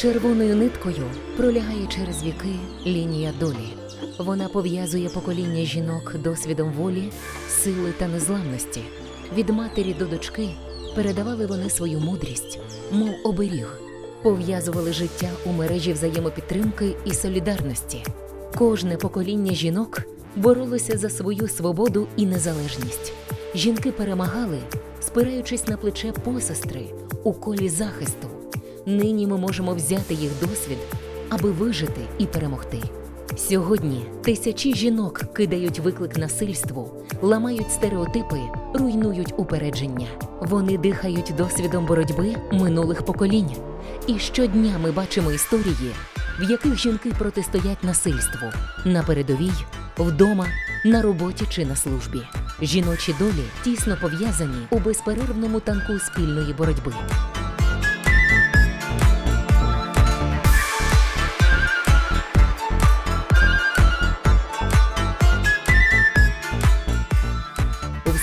Червоною ниткою пролягає через віки лінія долі. Вона пов'язує покоління жінок досвідом волі, сили та незламності. Від матері до дочки передавали вони свою мудрість, мов оберіг, пов'язували життя у мережі взаємопідтримки і солідарності. Кожне покоління жінок боролося за свою свободу і незалежність. Жінки перемагали, спираючись на плече посестри у колі захисту. Нині ми можемо взяти їх досвід, аби вижити і перемогти. Сьогодні тисячі жінок кидають виклик насильству, ламають стереотипи, руйнують упередження. Вони дихають досвідом боротьби минулих поколінь. І щодня ми бачимо історії, в яких жінки протистоять насильству на передовій, вдома, на роботі чи на службі. Жіночі долі тісно пов'язані у безперервному танку спільної боротьби.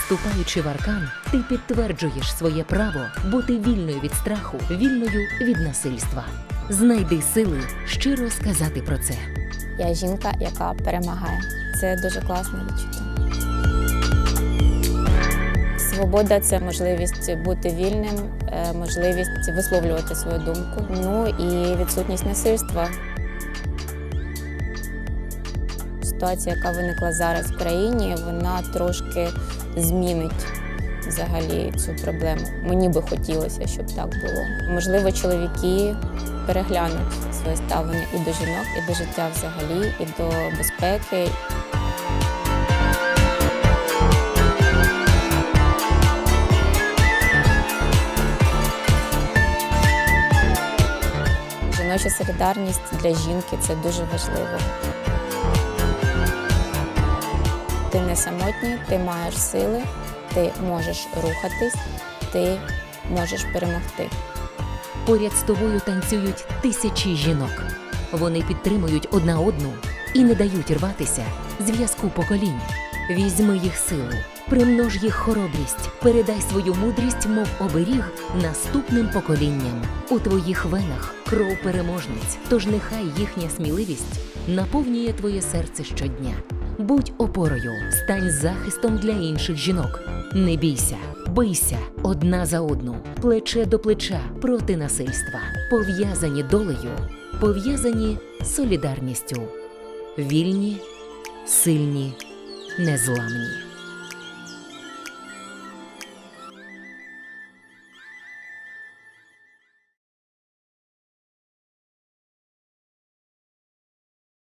Вступаючи в аркан, ти підтверджуєш своє право бути вільною від страху, вільною від насильства. Знайди сили щиро сказати про це. Я жінка, яка перемагає. Це дуже класне відчуття. Свобода це можливість бути вільним, е, можливість висловлювати свою думку. Ну і відсутність насильства. Ситуація, яка виникла зараз в країні, вона трошки змінить взагалі цю проблему. Мені би хотілося, щоб так було. Можливо, чоловіки переглянуть своє ставлення і до жінок, і до життя взагалі, і до безпеки. Жіноча солідарність для жінки це дуже важливо. Ти не самотній, ти маєш сили, ти можеш рухатись, ти можеш перемогти. Поряд з тобою танцюють тисячі жінок. Вони підтримують одна одну і не дають рватися зв'язку поколінь. Візьми їх силу, примнож їх хоробрість, передай свою мудрість, мов оберіг наступним поколінням. У твоїх венах кров переможниць, тож нехай їхня сміливість наповнює твоє серце щодня. Будь опорою, стань захистом для інших жінок. Не бійся, бийся одна за одну, плече до плеча проти насильства, пов'язані долею, пов'язані солідарністю, вільні, сильні, незламні.